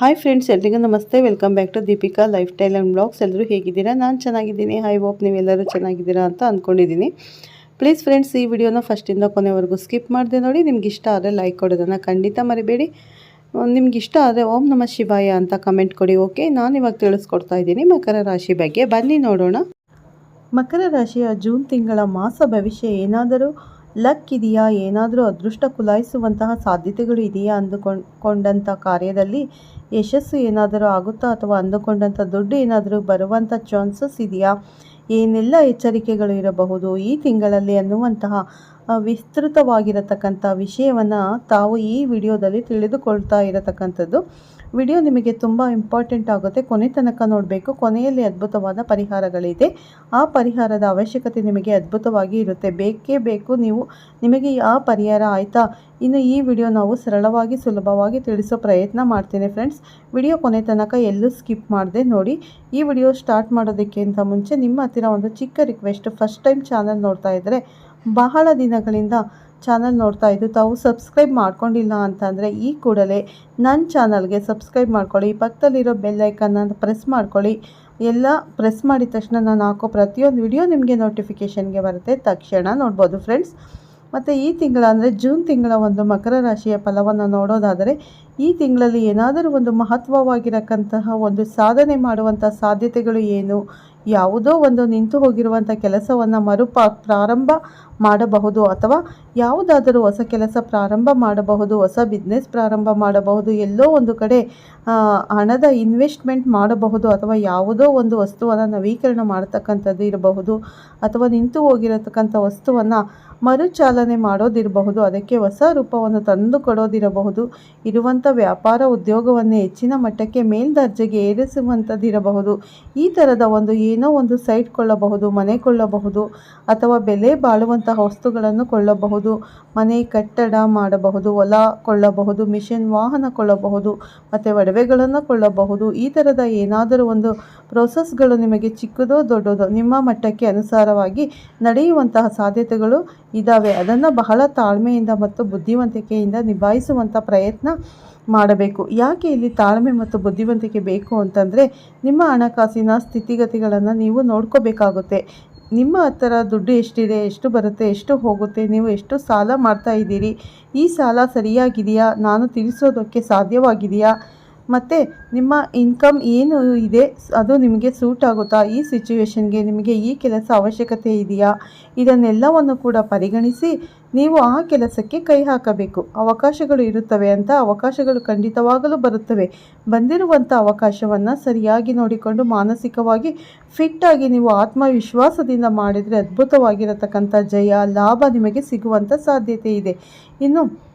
Hi friends ಎಲ್ರಿಗೂ ನಮಸ್ತೆ. Welcome back to Deepika lifestyle and blogs ಎಲ್ಲರೂ ಹೇಗಿದ್ದೀರಾ? ನಾನು ಚೆನ್ನಾಗಿದ್ದೀನಿ. ಹೈ ಹೋಪ್ ನೀವೆಲ್ಲರೂ ಚೆನ್ನಾಗಿದ್ದೀರಾ ಅಂತ ಅಂದ್ಕೊಂಡಿದ್ದೀನಿ ಪ್ಲೀಸ್ ಫ್ರೆಂಡ್ಸ್ ಈ ವಿಡಿಯೋನ ಫಸ್ಟಿಂದ ಕೊನೆವರೆಗೂ ಸ್ಕಿಪ್ ಮಾಡಿದೆ ನೋಡಿ. ನಿಮ್ಗೆ ಇಷ್ಟ ಆದರೆ ಲೈಕ್ ಕೊಡೋದನ್ನು ಖಂಡಿತ ಮರಿಬೇಡಿ. ನಿಮ್ಗೆ ಇಷ್ಟ ಆದರೆ ಓಂ ನಮ ಶಿವಾಯ ಅಂತ ಕಮೆಂಟ್ ಕೊಡಿ ಓಕೆ ನಾನು ಇವಾಗ ತಿಳಿಸ್ಕೊಡ್ತಾ ಇದ್ದೀನಿ ಮಕರ ರಾಶಿ ಬಗ್ಗೆ. ಬನ್ನಿ ನೋಡೋಣ. ಮಕರ ರಾಶಿಯ ಜೂನ್ ತಿಂಗಳ ಮಾಸ ಭವಿಷ್ಯ ಏನಾದರೂ ಲಕ್ ಇದೆಯಾ? ಏನಾದರೂ ಅದೃಷ್ಟ ಕುಲಾಯಿಸುವಂತಹ ಸಾಧ್ಯತೆಗಳು ಇದೆಯಾ ಅಂದುಕೊಂಡಂಥ ಕಾರ್ಯದಲ್ಲಿ ಯಶಸ್ಸು ಏನಾದರೂ ಆಗುತ್ತಾ ಅಥವಾ ಅಂದುಕೊಂಡಂಥ ದುಡ್ಡು ಏನಾದರೂ ಬರುವಂಥ ಚಾನ್ಸಸ್ ಇದೆಯಾ? ಏನೆಲ್ಲ ಎಚ್ಚರಿಕೆಗಳು ಇರಬಹುದು? ಈ ತಿಂಗಳಲ್ಲಿ ಅನ್ನುವಂತಹ ವಿಸ್ತೃತವಾಗಿರತಕ್ಕಂಥ ವಿಷಯವನ್ನು ತಾವು ಈ ವಿಡಿಯೋದಲ್ಲಿ ತಿಳಿದುಕೊಳ್ತಾ ಇರತಕ್ಕಂಥದ್ದು. ವಿಡಿಯೋ ನಿಮಗೆ ತುಂಬ ಇಂಪಾರ್ಟೆಂಟ್ ಆಗುತ್ತೆ. ಕೊನೆ ತನಕ ನೋಡಬೇಕು. ಕೊನೆಯಲ್ಲಿ ಅದ್ಭುತವಾದ ಪರಿಹಾರಗಳಿದೆ. ಆ ಪರಿಹಾರದ ಅವಶ್ಯಕತೆ ನಿಮಗೆ ಅದ್ಭುತವಾಗಿ ಇರುತ್ತೆ. ಬೇಕೇ ಬೇಕು. ನೀವು ನಿಮಗೆ ಆ ಪರಿಹಾರ ಆಯಿತಾ? ಇನ್ನು ಈ ವಿಡಿಯೋ ನಾವು ಸರಳವಾಗಿ, ಸುಲಭವಾಗಿ ತಿಳಿಸೋ ಪ್ರಯತ್ನ ಮಾಡ್ತೇನೆ ಫ್ರೆಂಡ್ಸ್. ವಿಡಿಯೋ ಕೊನೆ ತನಕ ಎಲ್ಲೂ ಸ್ಕಿಪ್ ಮಾಡದೆ ನೋಡಿ. ಈ ವಿಡಿಯೋ ಸ್ಟಾರ್ಟ್ ಮಾಡೋದಕ್ಕಿಂತ ಮುಂಚೆ ನಿಮ್ಮ ಹತ್ತಿರ ಒಂದು ಚಿಕ್ಕ ರಿಕ್ವೆಸ್ಟ್. ಫಸ್ಟ್ ಟೈಮ್ ಚಾನಲ್ ನೋಡ್ತಾ ಇದ್ದರೆ ಬಹಳ ದಿನಗಳಿಂದ ಚಾನಲ್ ನೋಡ್ತಾ ಇದ್ದು ತಾವು ಸಬ್ಸ್ಕ್ರೈಬ್ ಮಾಡ್ಕೊಂಡಿಲ್ಲ ಅಂತಂದರೆ ಈ ಕೂಡಲೇ ನನ್ನ ಚಾನಲ್ಗೆ ಸಬ್ಸ್ಕ್ರೈಬ್ ಮಾಡ್ಕೊಳ್ಳಿ ಪಕ್ಕದಲ್ಲಿರೋ ಬೆಲ್ ಐಕನ್ನ ಪ್ರೆಸ್ ಮಾಡ್ಕೊಳ್ಳಿ. ಎಲ್ಲ ಪ್ರೆಸ್ ಮಾಡಿದ ತಕ್ಷಣ ನಾನು ಹಾಕೋ ಪ್ರತಿಯೊಂದು ವಿಡಿಯೋ ನಿಮಗೆ ನೋಟಿಫಿಕೇಷನ್ಗೆ ಬರುತ್ತೆ. ತಕ್ಷಣ ನೋಡ್ಬೋದು ಫ್ರೆಂಡ್ಸ್. ಮತ್ತು ಈ ತಿಂಗಳ ಅಂದರೆ ಜೂನ್ ತಿಂಗಳ ಒಂದು ಮಕರ ರಾಶಿಯ ಫಲವನ್ನು ನೋಡೋದಾದರೆ, ಈ ತಿಂಗಳಲ್ಲಿ ಏನಾದರೂ ಒಂದು ಮಹತ್ವವಾಗಿರಕ್ಕಂತಹ ಒಂದು ಸಾಧನೆ ಮಾಡುವಂಥ ಸಾಧ್ಯತೆಗಳು ಏನು? ಯಾವುದೋ ಒಂದು ನಿಂತು ಹೋಗಿರುವಂಥ ಕೆಲಸವನ್ನು ಮರುಪ ಪ್ರಾರಂಭ ಮಾಡಬಹುದು ಅಥವಾ ಯಾವುದಾದರೂ ಹೊಸ ಕೆಲಸ ಪ್ರಾರಂಭ ಮಾಡಬಹುದು, ಹೊಸ ಬಿಸ್ನೆಸ್ ಪ್ರಾರಂಭ ಮಾಡಬಹುದು, ಎಲ್ಲೋ ಒಂದು ಕಡೆ ಹಣದ ಇನ್ವೆಸ್ಟ್ಮೆಂಟ್ ಮಾಡಬಹುದು ಅಥವಾ ಯಾವುದೋ ಒಂದು ವಸ್ತುವನ್ನು ನವೀಕರಣ ಮಾಡತಕ್ಕಂಥದ್ದು ಇರಬಹುದು ಅಥವಾ ನಿಂತು ಹೋಗಿರತಕ್ಕಂಥ ವಸ್ತುವನ್ನು ಮರುಚಾಲನೆ ಮಾಡೋದಿರಬಹುದು, ಅದಕ್ಕೆ ಹೊಸ ರೂಪವನ್ನು ತಂದು ಕೊಡೋದಿರಬಹುದು ಇರುವಂಥ ವ್ಯಾಪಾರ ಉದ್ಯೋಗವನ್ನೇ ಹೆಚ್ಚಿನ ಮಟ್ಟಕ್ಕೆ ಮೇಲ್ದರ್ಜೆಗೆ ಏರಿಸುವಂಥದ್ದಿರಬಹುದು, ಈ ಥರದ ಒಂದು ಏನೋ ಒಂದು ಸೈಟ್ ಕೊಳ್ಳಬಹುದು, ಮನೆ ಕೊಳ್ಳಬಹುದು ಅಥವಾ ಬೆಲೆ ಬಾಳುವಂತಹ ವಸ್ತುಗಳನ್ನು ಕೊಳ್ಳಬಹುದು, ಮನೆ ಕಟ್ಟಡ ಮಾಡಬಹುದು, ಹೊಲ ಕೊಳ್ಳಬಹುದು, ಮಿಷನ್ ವಾಹನ ಕೊಳ್ಳಬಹುದು, ಮತ್ತು ಒಡವೆಗಳನ್ನು ಕೊಳ್ಳಬಹುದು. ಈ ಥರದ ಏನಾದರೂ ಒಂದು ಪ್ರೋಸೆಸ್ಗಳು ನಿಮಗೆ ಚಿಕ್ಕದೋ ದೊಡ್ಡದೋ ನಿಮ್ಮ ಮಟ್ಟಕ್ಕೆ ಅನುಸಾರವಾಗಿ ನಡೆಯುವಂತಹ ಸಾಧ್ಯತೆಗಳು ಇದ್ದಾವೆ ಅದನ್ನು ಬಹಳ ತಾಳ್ಮೆಯಿಂದ ಮತ್ತು ಬುದ್ಧಿವಂತಿಕೆಯಿಂದ ನಿಭಾಯಿಸುವಂಥ ಪ್ರಯತ್ನ ಮಾಡಬೇಕು. ಯಾಕೆ ಇಲ್ಲಿ ತಾಳ್ಮೆ ಮತ್ತು ಬುದ್ಧಿವಂತಿಕೆ ಬೇಕು ಅಂತಂದರೆ ನಿಮ್ಮ ಹಣಕಾಸಿನ ಸ್ಥಿತಿಗತಿಗಳನ್ನು ನೀವು ನೋಡ್ಕೋಬೇಕಾಗುತ್ತೆ. ನಿಮ್ಮ ಹತ್ತಿರ ದುಡ್ಡು ಎಷ್ಟಿದೆ, ಎಷ್ಟು ಬರುತ್ತೆ, ಎಷ್ಟು ಹೋಗುತ್ತೆ, ನೀವು ಎಷ್ಟು ಸಾಲ ಮಾಡ್ತಾ ಇದ್ದೀರಿ, ಈ ಸಾಲ ಸರಿಯಾಗಿದೆಯಾ, ನಾನು ತಿಳಿಸೋದಕ್ಕೆ ಸಾಧ್ಯವಾಗಿದೆಯಾ ಮತ್ತು ನಿಮ್ಮ ಇನ್ಕಮ್ ಏನು ಇದೆ, ಅದು ನಿಮಗೆ ಸೂಟ್ ಆಗುತ್ತಾ? ಈ ಸಿಚುವೇಶನ್ಗೆ ನಿಮಗೆ ಈ ಕೆಲಸ ಅವಶ್ಯಕತೆ ಇದೆಯಾ? ಇದನ್ನೆಲ್ಲವನ್ನು ಕೂಡ ಪರಿಗಣಿಸಿ ನೀವು ಆ ಕೆಲಸಕ್ಕೆ ಕೈ ಹಾಕಬೇಕು. ಅವಕಾಶಗಳು ಇರುತ್ತವೆ ಅಂತ ಅವಕಾಶಗಳು ಖಂಡಿತವಾಗಲೂ ಬರುತ್ತವೆ. ಬಂದಿರುವಂಥ ಅವಕಾಶವನ್ನು ಸರಿಯಾಗಿ ನೋಡಿಕೊಂಡು ಮಾನಸಿಕವಾಗಿ ಫಿಟ್ಟಾಗಿ ನೀವು ಆತ್ಮವಿಶ್ವಾಸದಿಂದ ಮಾಡಿದರೆ ಅದ್ಭುತವಾಗಿರತಕ್ಕಂಥ ಜಯ, ಲಾಭ ನಿಮಗೆ ಸಿಗುವಂಥ ಸಾಧ್ಯತೆ ಇದೆ. ಇನ್ನು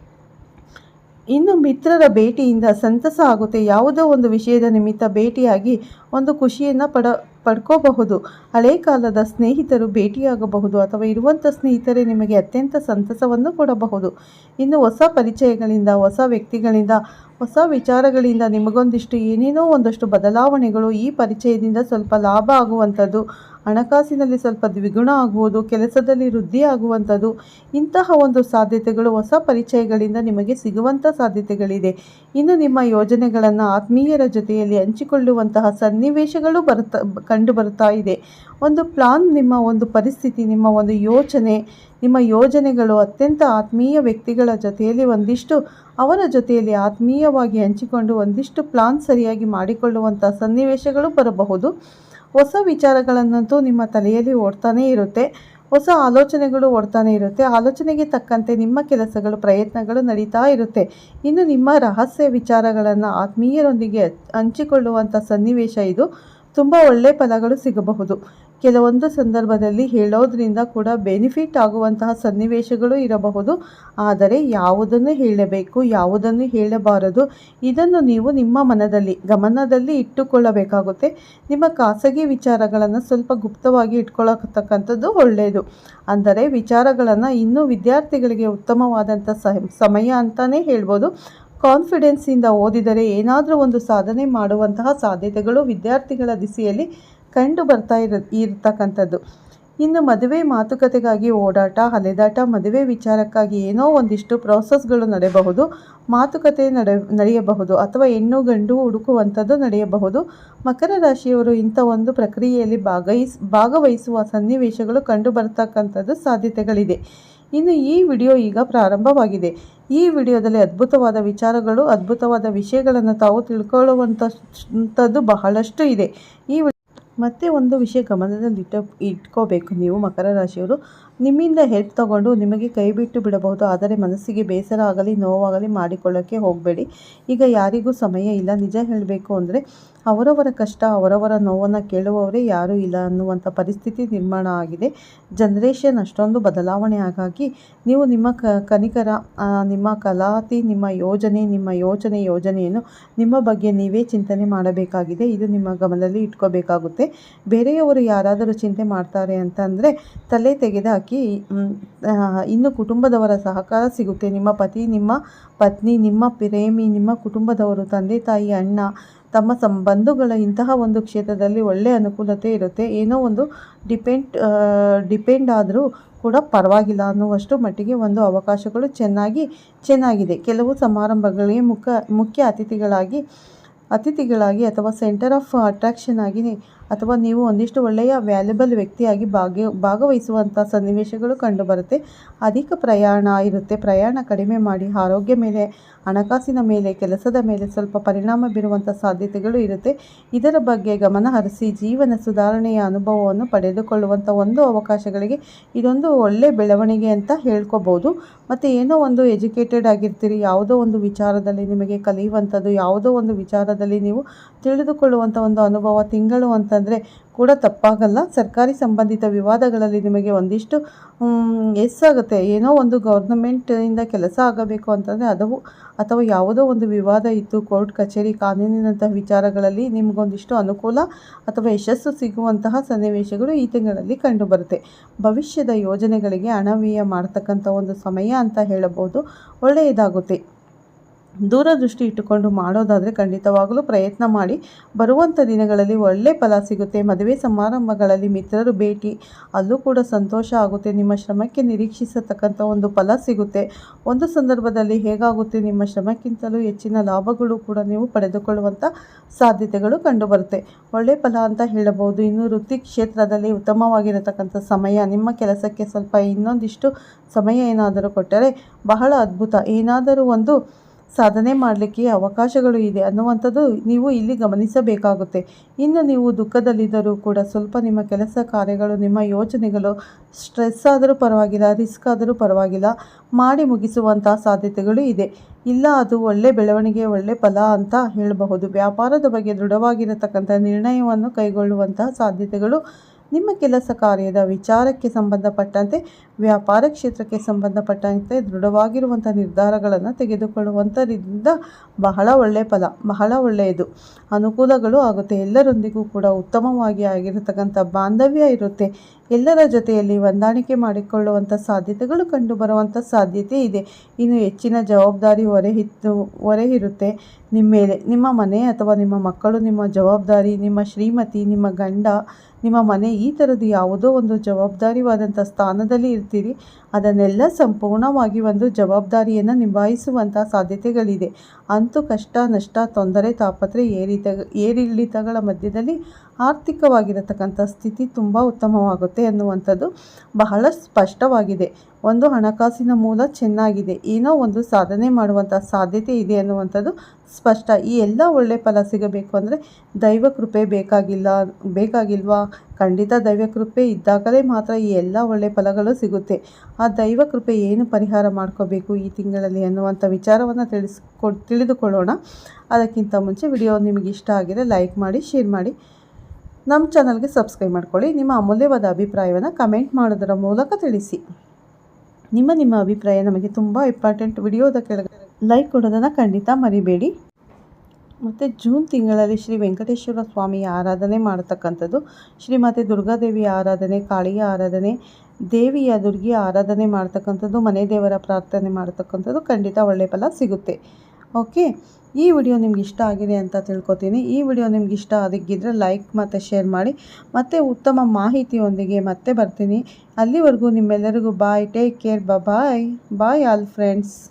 ಇನ್ನು ಮಿತ್ರರ ಭೇಟಿಯಿಂದ ಸಂತಸ ಆಗುತ್ತೆ. ಯಾವುದೋ ಒಂದು ವಿಷಯದ ನಿಮಿತ್ತ ಭೇಟಿಯಾಗಿ ಒಂದು ಖುಷಿಯನ್ನು ಪಡ, ಪಡ್ಕೋಬಹುದು. ಹಳೆ ಕಾಲದ ಸ್ನೇಹಿತರು ಭೇಟಿಯಾಗಬಹುದು ಅಥವಾ ಇರುವಂಥ ಸ್ನೇಹಿತರೇ ನಿಮಗೆ ಅತ್ಯಂತ ಸಂತಸವನ್ನು ಕೊಡಬಹುದು. ಇನ್ನು ಹೊಸ ಪರಿಚಯಗಳಿಂದ, ಹೊಸ ವ್ಯಕ್ತಿಗಳಿಂದ, ಹೊಸ ವಿಚಾರಗಳಿಂದ ನಿಮಗೊಂದಿಷ್ಟು ಏನೇನೋ ಒಂದಷ್ಟು ಬದಲಾವಣೆಗಳು ಈ ಪರಿಚಯದಿಂದ ಸ್ವಲ್ಪ ಲಾಭ ಆಗುವಂಥದ್ದು ಹಣಕಾಸಿನಲ್ಲಿ ಸ್ವಲ್ಪ ದ್ವಿಗುಣ ಆಗುವುದು, ಕೆಲಸದಲ್ಲಿ ವೃದ್ಧಿ ಆಗುವಂಥದ್ದು, ಇಂತಹ ಒಂದು ಸಾಧ್ಯತೆಗಳು ಹೊಸ ಪರಿಚಯಗಳಿಂದ ನಿಮಗೆ ಸಿಗುವಂಥ ಸಾಧ್ಯತೆಗಳಿದೆ. ಇನ್ನು ನಿಮ್ಮ ಯೋಜನೆಗಳನ್ನು ಆತ್ಮೀಯರ ಜೊತೆಯಲ್ಲಿ ಹಂಚಿಕೊಳ್ಳುವಂತಹ ಸನ್ನಿವೇಶಗಳು ಬರುತ್ತಾ, ಕಂಡು ಇದೆ. ಒಂದು ಪ್ಲಾನ್, ನಿಮ್ಮ ಒಂದು ಪರಿಸ್ಥಿತಿ, ನಿಮ್ಮ ಒಂದು ಯೋಚನೆ, ನಿಮ್ಮ ಯೋಜನೆಗಳು ಅತ್ಯಂತ ಆತ್ಮೀಯ ವ್ಯಕ್ತಿಗಳ ಜೊತೆಯಲ್ಲಿ ಒಂದಿಷ್ಟು, ಅವರ ಜೊತೆಯಲ್ಲಿ ಆತ್ಮೀಯವಾಗಿ ಹಂಚಿಕೊಂಡು ಒಂದಿಷ್ಟು ಪ್ಲಾನ್ ಸರಿಯಾಗಿ ಮಾಡಿಕೊಳ್ಳುವಂಥ ಸನ್ನಿವೇಶಗಳು ಬರಬಹುದು. ಹೊಸ ವಿಚಾರಗಳನ್ನಂತೂ ನಿಮ್ಮ ತಲೆಯಲ್ಲಿ ಓಡ್ತಾನೇ ಇರುತ್ತೆ. ಹೊಸ ಆಲೋಚನೆಗಳು ಓಡ್ತಾನೆ ಇರುತ್ತೆ. ಆಲೋಚನೆಗೆ ತಕ್ಕಂತೆ ನಿಮ್ಮ ಕೆಲಸಗಳು, ಪ್ರಯತ್ನಗಳು ನಡೀತಾ ಇರುತ್ತೆ. ಇನ್ನು ನಿಮ್ಮ ರಹಸ್ಯ ವಿಚಾರಗಳನ್ನು ಆತ್ಮೀಯರೊಂದಿಗೆ ಹಂಚಿಕೊಳ್ಳುವಂಥ ಸನ್ನಿವೇಶ ಇದು. ತುಂಬ ಒಳ್ಳೆಯ ಫಲಗಳು ಸಿಗಬಹುದು. ಕೆಲವೊಂದು ಸಂದರ್ಭದಲ್ಲಿ ಹೇಳೋದ್ರಿಂದ ಕೂಡ ಬೆನಿಫಿಟ್ ಆಗುವಂತಹ ಸನ್ನಿವೇಶಗಳು ಇರಬಹುದು. ಆದರೆ ಯಾವುದನ್ನು ಹೇಳಬೇಕು, ಯಾವುದನ್ನು ಹೇಳಬಾರದು, ಇದನ್ನು ನೀವು ನಿಮ್ಮ ಮನದಲ್ಲಿ, ಗಮನದಲ್ಲಿ ಇಟ್ಟುಕೊಳ್ಳಬೇಕಾಗುತ್ತೆ. ನಿಮ್ಮ ಖಾಸಗಿ ವಿಚಾರಗಳನ್ನು ಸ್ವಲ್ಪ ಗುಪ್ತವಾಗಿ ಇಟ್ಕೊಳ್ಳತಕ್ಕಂಥದ್ದು ಒಳ್ಳೆಯದು. ಅಂದರೆ ವಿಚಾರಗಳನ್ನು ಇನ್ನೂ ವಿದ್ಯಾರ್ಥಿಗಳಿಗೆ ಉತ್ತಮವಾದಂಥ ಸಮಯ ಅಂತಲೇ ಹೇಳ್ಬೋದು. ಕಾನ್ಫಿಡೆನ್ಸಿಂದ ಓದಿದರೆ ಏನಾದರೂ ಒಂದು ಸಾಧನೆ ಮಾಡುವಂತಹ ಸಾಧ್ಯತೆಗಳು ವಿದ್ಯಾರ್ಥಿಗಳ ದಿಸೆಯಲ್ಲಿ ಕಂಡು ಬರ್ತಾ ಇರ, ಇರ್ತಕ್ಕಂಥದ್ದು. ಇನ್ನು ಮದುವೆ ಮಾತುಕತೆಗಾಗಿ ಓಡಾಟ ಅಲೆದಾಟ ಮದುವೆ ವಿಚಾರಕ್ಕಾಗಿ ಏನೋ ಒಂದಿಷ್ಟು ಪ್ರೋಸೆಸ್ಗಳು ನಡೆಯಬಹುದು ಮಾತುಕತೆ ನಡೆ, ನಡೆಯಬಹುದು ಅಥವಾ ಹೆಣ್ಣು ಗಂಡು ಹುಡುಕುವಂಥದ್ದು ನಡೆಯಬಹುದು. ಮಕರ ರಾಶಿಯವರು ಇಂಥ ಒಂದು ಪ್ರಕ್ರಿಯೆಯಲ್ಲಿ ಭಾಗವಹಿಸ್ ಭಾಗವಹಿಸುವ ಸನ್ನಿವೇಶಗಳು ಕಂಡು ಬರ್ತಕ್ಕಂಥದ್ದು ಸಾಧ್ಯತೆಗಳಿದೆ. ಇನ್ನು ಈ ವಿಡಿಯೋ ಈಗ ಪ್ರಾರಂಭವಾಗಿದೆ. ಈ ವಿಡಿಯೋದಲ್ಲಿ ಅದ್ಭುತವಾದ ವಿಚಾರಗಳು, ಅದ್ಭುತವಾದ ವಿಷಯಗಳನ್ನು ತಾವು ತಿಳ್ಕೊಳ್ಳುವಂಥದ್ದು ಬಹಳಷ್ಟು ಇದೆ. ಈ ಮತ್ತೆ ಒಂದು ವಿಷಯ ಗಮನದಲ್ಲಿ ಇಟ್ಕೋಬೇಕು ನೀವು ಮಕರ ರಾಶಿಯವರು. ನಿಮ್ಮಿಂದ ಹೆಲ್ಪ್ ತಗೊಂಡು ನಿಮಗೆ ಕೈ ಬಿಟ್ಟು ಬಿಡಬಹುದು, ಆದರೆ ಮನಸ್ಸಿಗೆ ಬೇಸರ ಆಗಲಿ, ನೋವಾಗಲಿ ಮಾಡಿಕೊಳ್ಳೋಕ್ಕೆ ಹೋಗಬೇಡಿ. ಈಗ ಯಾರಿಗೂ ಸಮಯ ಇಲ್ಲ. ನಿಜ ಹೇಳಬೇಕು ಅಂದರೆ, ಅವರವರ ಕಷ್ಟ, ಅವರವರ ನೋವನ್ನು ಕೇಳುವವರೇ ಯಾರೂ ಇಲ್ಲ ಅನ್ನುವಂಥ ಪರಿಸ್ಥಿತಿ ನಿರ್ಮಾಣ ಆಗಿದೆ. ಜನ್ರೇಷನ್ ಅಷ್ಟೊಂದು ಬದಲಾವಣೆ ಹಾಗಾಗಿ ನೀವು ನಿಮ್ಮ ಕ, ಕನಿಕರ ನಿಮ್ಮ ಕಲಾತಿ, ನಿಮ್ಮ ಯೋಜನೆ, ನಿಮ್ಮ ಯೋಚನೆ, ಯೋಜನೆಯನ್ನು ನಿಮ್ಮ ಬಗ್ಗೆ ನೀವೇ ಚಿಂತನೆ ಮಾಡಬೇಕಾಗಿದೆ. ಇದು ನಿಮ್ಮ ಗಮನದಲ್ಲಿ ಇಟ್ಕೋಬೇಕಾಗುತ್ತೆ. ಬೇರೆಯವರು ಯಾರಾದರೂ ಚಿಂತೆ ಮಾಡ್ತಾರೆ ಅಂತಂದರೆ, ತಲೆ ತೆಗೆದುಹಾಕಿ ಆ, ಇನ್ನು ಕುಟುಂಬದವರ ಸಹಕಾರ ಸಿಗುತ್ತೆ. ನಿಮ್ಮ ಪತಿ ನಿಮ್ಮ ಪತ್ನಿ ನಿಮ್ಮ ಪ್ರೇಮಿ ನಿಮ್ಮ ಕುಟುಂಬದವರು ತಂದೆ ತಾಯಿ ಅಣ್ಣ ತಮ್ಮ ಸಂಬಂಧಗಳ ಇಂತಹ ಒಂದು ಕ್ಷೇತ್ರದಲ್ಲಿ ಒಳ್ಳೆಯ ಅನುಕೂಲತೆ ಇರುತ್ತೆ. ಏನೋ ಒಂದು ಡಿಪೆಂಡ್ ಡಿಪೆಂಡ್ ಆದರೂ ಕೂಡ ಪರವಾಗಿಲ್ಲ ಅನ್ನುವಷ್ಟು ಮಟ್ಟಿಗೆ ಒಂದು ಅವಕಾಶಗಳು ಚೆನ್ನಾಗಿ ಚೆನ್ನಾಗಿದೆ. ಕೆಲವು ಸಮಾರಂಭಗಳಿಗೆ ಮುಖ ಮುಖ್ಯ ಅತಿಥಿಗಳಾಗಿ ಅತಿಥಿಗಳಾಗಿ ಅಥವಾ ಸೆಂಟರ್ ಆಫ್ ಅಟ್ರಾಕ್ಷನ್ ಆಗಿ ಅಥವಾ ನೀವು ಒಂದಿಷ್ಟು ಒಳ್ಳೆಯ ವ್ಯಾಲ್ಯಬಲ್ ವ್ಯಕ್ತಿಯಾಗಿ ಭಾಗ್ಯ ಭಾಗವಹಿಸುವಂಥ ಸನ್ನಿವೇಶಗಳು ಕಂಡುಬರುತ್ತೆ. ಅಧಿಕ ಪ್ರಯಾಣ ಇರುತ್ತೆ. ಪ್ರಯಾಣ ಕಡಿಮೆ ಮಾಡಿ ಆರೋಗ್ಯ ಮೇಲೆ, ಹಣಕಾಸಿನ ಮೇಲೆ, ಕೆಲಸದ ಮೇಲೆ ಸ್ವಲ್ಪ ಪರಿಣಾಮ ಬೀರುವಂಥ ಸಾಧ್ಯತೆಗಳು ಇರುತ್ತೆ. ಇದರ ಬಗ್ಗೆ ಗಮನ ಹರಿಸಿ ಜೀವನ ಸುಧಾರಣೆಯ ಅನುಭವವನ್ನು ಪಡೆದುಕೊಳ್ಳುವಂಥ ಒಂದು ಅವಕಾಶಗಳಿಗೆ ಇದೊಂದು ಒಳ್ಳೆ ಬೆಳವಣಿಗೆ ಅಂತ ಹೇಳ್ಕೋಬೋದು. ಮತ್ತು ಏನೋ ಒಂದು ಎಜುಕೇಟೆಡ್ ಆಗಿರ್ತೀರಿ, ಯಾವುದೋ ಒಂದು ವಿಚಾರದಲ್ಲಿ ನಿಮಗೆ ಕಲಿಯುವಂಥದ್ದು, ಯಾವುದೋ ಒಂದು ವಿಚಾರದಲ್ಲಿ ನೀವು ತಿಳಿದುಕೊಳ್ಳುವಂಥ ಒಂದು ಅನುಭವ ತಿಂಗಳು ಅಂತಂದರೆ ಕೂಡ ತಪ್ಪಾಗಲ್ಲ. ಸರ್ಕಾರಿ ಸಂಬಂಧಿತ ವಿವಾದಗಳಲ್ಲಿ ನಿಮಗೆ ಒಂದಿಷ್ಟು ಮ್, ಎಸ್ ಆಗುತ್ತೆ ಏನೋ ಒಂದು ಗೌರ್ನಮೆಂಟಿಂದ ಕೆಲಸ ಆಗಬೇಕು ಅಂತಂದರೆ ಅದು ಅಥವಾ ಯಾವುದೋ ಒಂದು ವಿವಾದ ಇತ್ತು ಕೋರ್ಟ್ ಕಚೇರಿ ಕಾನೂನಿನಂತಹ ವಿಚಾರಗಳಲ್ಲಿ ನಿಮಗೊಂದಿಷ್ಟು ಅನುಕೂಲ ಅಥವಾ ಯಶಸ್ಸು ಸಿಗುವಂತಹ ಸನ್ನಿವೇಶಗಳು ಈ ತಿಂಗಳಲ್ಲಿ ಕಂಡುಬರುತ್ತೆ. ಭವಿಷ್ಯದ ಯೋಜನೆಗಳಿಗೆ ಅಣವೀಯ ಮಾಡ್ತಕ್ಕಂಥ ಒಂದು ಸಮಯ ಅಂತ ಹೇಳಬಹುದು. ಒಳ್ಳೆಯದಾಗುತ್ತೆ. ದೂರದೃಷ್ಟಿ ಇಟ್ಟುಕೊಂಡು ಮಾಡೋದಾದರೆ ಖಂಡಿತವಾಗಲೂ ಪ್ರಯತ್ನ ಮಾಡಿ. ಬರುವಂಥ ದಿನಗಳಲ್ಲಿ ಒಳ್ಳೆ ಫಲ ಸಿಗುತ್ತೆ. ಮದುವೆ ಸಮಾರಂಭಗಳಲ್ಲಿ ಮಿತ್ರರು ಭೇಟಿ, ಅಲ್ಲೂ ಕೂಡ ಸಂತೋಷ ಆಗುತ್ತೆ. ನಿಮ್ಮ ಶ್ರಮಕ್ಕೆ ನಿರೀಕ್ಷಿಸತಕ್ಕಂಥ ಒಂದು ಫಲ ಸಿಗುತ್ತೆ. ಒಂದು ಸಂದರ್ಭದಲ್ಲಿ ಹೇಗಾಗುತ್ತೆ? ನಿಮ್ಮ ಶ್ರಮಕ್ಕಿಂತಲೂ ಹೆಚ್ಚಿನ ಲಾಭಗಳು ಕೂಡ ನೀವು ಪಡೆದುಕೊಳ್ಳುವಂಥ ಸಾಧ್ಯತೆಗಳು ಕಂಡುಬರುತ್ತೆ. ಒಳ್ಳೆ ಫಲ ಅಂತ ಹೇಳಬಹುದು. ಇನ್ನು ವೃತ್ತಿ ಕ್ಷೇತ್ರದಲ್ಲಿ ಉತ್ತಮವಾಗಿರತಕ್ಕಂಥ ಸಮಯ, ನಿಮ್ಮ ಕೆಲಸಕ್ಕೆ ಸ್ವಲ್ಪ ಇನ್ನೊಂದಿಷ್ಟು ಸಮಯ ಏನಾದರೂ ಕೊಟ್ಟರೆ ಬಹಳ ಅದ್ಭುತ. ಏನಾದರೂ ಒಂದು ಸಾಧನೆ ಮಾಡಲಿಕ್ಕೆ ಅವಕಾಶಗಳು ಇದೆ ಅನ್ನುವಂಥದ್ದು ನೀವು ಇಲ್ಲಿ ಗಮನಿಸಬೇಕಾಗುತ್ತೆ. ಇನ್ನು ನೀವು ದುಃಖದಲ್ಲಿದ್ದರೂ ಕೂಡ ಸ್ವಲ್ಪ ನಿಮ್ಮ ಕೆಲಸ ಕಾರ್ಯಗಳು, ನಿಮ್ಮ ಯೋಚನೆಗಳು ಸ್ಟ್ರೆಸ್ ಆದರೂ ಪರವಾಗಿಲ್ಲ, ರಿಸ್ಕ್ ಆದರೂ ಪರವಾಗಿಲ್ಲ, ಮಾಡಿ ಮುಗಿಸುವಂಥ ಸಾಧ್ಯತೆಗಳು ಇದೆ. ಇಲ್ಲ, ಅದು ಒಳ್ಳೆ ಬೆಳವಣಿಗೆ, ಒಳ್ಳೆ ಫಲ ಅಂತ ಹೇಳಬಹುದು. ವ್ಯಾಪಾರದ ಬಗ್ಗೆ ದೃಢವಾಗಿರತಕ್ಕಂಥ ನಿರ್ಣಯವನ್ನು ಕೈಗೊಳ್ಳುವಂತಹ ಸಾಧ್ಯತೆಗಳು ನಿಮ್ಮ ಕೆಲಸ ಕಾರ್ಯದ ವಿಚಾರಕ್ಕೆ ಸಂಬಂಧಪಟ್ಟಂತೆ ವ್ಯಾಪಾರ ಕ್ಷೇತ್ರಕ್ಕೆ ಸಂಬಂಧಪಟ್ಟಂತೆ ದೃಢವಾಗಿರುವಂಥ ನಿರ್ಧಾರಗಳನ್ನು ತೆಗೆದುಕೊಳ್ಳುವಂಥದ್ರಿಂದ ಬಹಳ ಒಳ್ಳೆಯ ಫಲ, ಬಹಳ ಒಳ್ಳೆಯದು. ಅನುಕೂಲಗಳು ಆಗುತ್ತೆ. ಎಲ್ಲರೊಂದಿಗೂ ಕೂಡ ಉತ್ತಮವಾಗಿ ಆಗಿರತಕ್ಕಂಥ ಬಾಂಧವ್ಯ ಇರುತ್ತೆ. ಎಲ್ಲರ ಜೊತೆಯಲ್ಲಿ ಹೊಂದಾಣಿಕೆ ಮಾಡಿಕೊಳ್ಳುವಂಥ ಸಾಧ್ಯತೆಗಳು ಕಂಡುಬರುವಂಥ ಸಾಧ್ಯತೆ ಇದೆ. ಇನ್ನು ಹೆಚ್ಚಿನ ಜವಾಬ್ದಾರಿ ಹೊರೆ ಇತ್ತು ಹೊರೆ ಇರುತ್ತೆ. ನಿಮ್ಮ ಮೇಲೆ, ನಿಮ್ಮ ಮನೆ ಅಥವಾ ನಿಮ್ಮ ಮಕ್ಕಳು, ನಿಮ್ಮ ಜವಾಬ್ದಾರಿ, ನಿಮ್ಮ ಶ್ರೀಮತಿ, ನಿಮ್ಮ ಗಂಡ, ನಿಮ್ಮ ಮನೆ ಈ ಥರದ್ದು ಯಾವುದೋ ಒಂದು ಜವಾಬ್ದಾರಿವಾದಂಥ ಸ್ಥಾನದಲ್ಲಿ ಅದನ್ನೆಲ್ಲ ಸಂಪೂರ್ಣವಾಗಿ ಒಂದು ಜವಾಬ್ದಾರಿಯನ್ನು ನಿಭಾಯಿಸುವಂಥ ಸಾಧ್ಯತೆಗಳಿದೆ. ಅಂತೂ ಕಷ್ಟ ನಷ್ಟ ತೊಂದರೆ ತಾಪತ್ರೆ ಏರಿತ ಏರಿಳಿತಗಳ ಮಧ್ಯದಲ್ಲಿ ಆರ್ಥಿಕವಾಗಿರತಕ್ಕಂಥ ಸ್ಥಿತಿ ತುಂಬ ಉತ್ತಮವಾಗುತ್ತೆ ಎನ್ನುವಂಥದ್ದು ಬಹಳ ಸ್ಪಷ್ಟವಾಗಿದೆ. ಒಂದು ಹಣಕಾಸಿನ ಮೂಲ ಚೆನ್ನಾಗಿದೆ. ಏನೋ ಒಂದು ಸಾಧನೆ ಮಾಡುವಂಥ ಸಾಧ್ಯತೆ ಇದೆ ಅನ್ನುವಂಥದ್ದು ಸ್ಪಷ್ಟ. ಈ ಎಲ್ಲ ಒಳ್ಳೆ ಫಲ ಸಿಗಬೇಕು ಅಂದರೆ ದೈವ ಕೃಪೆ ಬೇಕಾಗಿಲ್ಲ, ಬೇಕಾಗಿಲ್ವಾ? ಖಂಡಿತ ದೈವ ಕೃಪೆ ಇದ್ದಾಗಲೇ ಮಾತ್ರ ಈ ಎಲ್ಲ ಒಳ್ಳೆ ಫಲಗಳು ಸಿಗುತ್ತೆ. ಆ ದೈವ ಕೃಪೆ ಏನು ಪರಿಹಾರ ಮಾಡ್ಕೋಬೇಕು ಈ ತಿಂಗಳಲ್ಲಿ ಅನ್ನುವಂಥ ವಿಚಾರವನ್ನು ತಿಳಿಸ್ಕೊ, ತಿಳಿದುಕೊಳ್ಳೋಣ. ಅದಕ್ಕಿಂತ ಮುಂಚೆ ವಿಡಿಯೋ ನಿಮಗೆ ಇಷ್ಟ ಆಗಿದೆ ಲೈಕ್ ಮಾಡಿ, ಶೇರ್ ಮಾಡಿ. ನಮ್ಮ ಚಾನಲ್ಗೆ ಸಬ್ಸ್ಕ್ರೈಬ್ ಮಾಡ್ಕೊಳ್ಳಿ, ನಿಮ್ಮ ಅಮೂಲ್ಯವಾದ ಅಭಿಪ್ರಾಯವನ್ನು ಕಮೆಂಟ್ ಮಾಡೋದರ ಮೂಲಕ ತಿಳಿಸಿ. ನಿಮ್ಮ ನಿಮ್ಮ ಅಭಿಪ್ರಾಯ ನಮಗೆ ತುಂಬ ಇಂಪಾರ್ಟೆಂಟ್ ವಿಡಿಯೋದ ಕೆಳಗಡೆ. ಲೈಕ್ ಕೊಡೋದನ್ನು ಖಂಡಿತ ಮರಿಬೇಡಿ. ಮತ್ತು ಜೂನ್ ತಿಂಗಳಲ್ಲಿ ಶ್ರೀ ವೆಂಕಟೇಶ್ವರ ಸ್ವಾಮಿಯ ಆರಾಧನೆ ಮಾಡತಕ್ಕಂಥದ್ದು, ಶ್ರೀಮಾತೆ ದುರ್ಗಾದೇವಿಯ ಆರಾಧನೆ, ಕಾಳಿಯ ಆರಾಧನೆ, ದೇವಿಯ, ದುರ್ಗಿಯ ಆರಾಧನೆ ಮಾಡ್ತಕ್ಕಂಥದ್ದು, ಮನೆ ದೇವರ ಪ್ರಾರ್ಥನೆ ಮಾಡ್ತಕ್ಕಂಥದ್ದು ಖಂಡಿತ ಒಳ್ಳೆಯ ಫಲ ಸಿಗುತ್ತೆ. ಓಕೆ? ಈ ವಿಡಿಯೋ ನಿಮ್ಗೆ ಇಷ್ಟ ಆಗಿದೆ ಅಂತ ತಿಳ್ಕೊತೀನಿ. ಈ ವಿಡಿಯೋ ನಿಮ್ಗೆ ಇಷ್ಟ ಆಗಿದ್ದರೆ ಲೈಕ್ ಮತ್ತು ಶೇರ್ ಮಾಡಿ. ಮತ್ತು ಉತ್ತಮ ಮಾಹಿತಿಯೊಂದಿಗೆ ಮತ್ತೆ ಬರ್ತೀನಿ. ಅಲ್ಲಿವರೆಗೂ ನಿಮ್ಮೆಲ್ಲರಿಗೂ bye take care bye bye all friends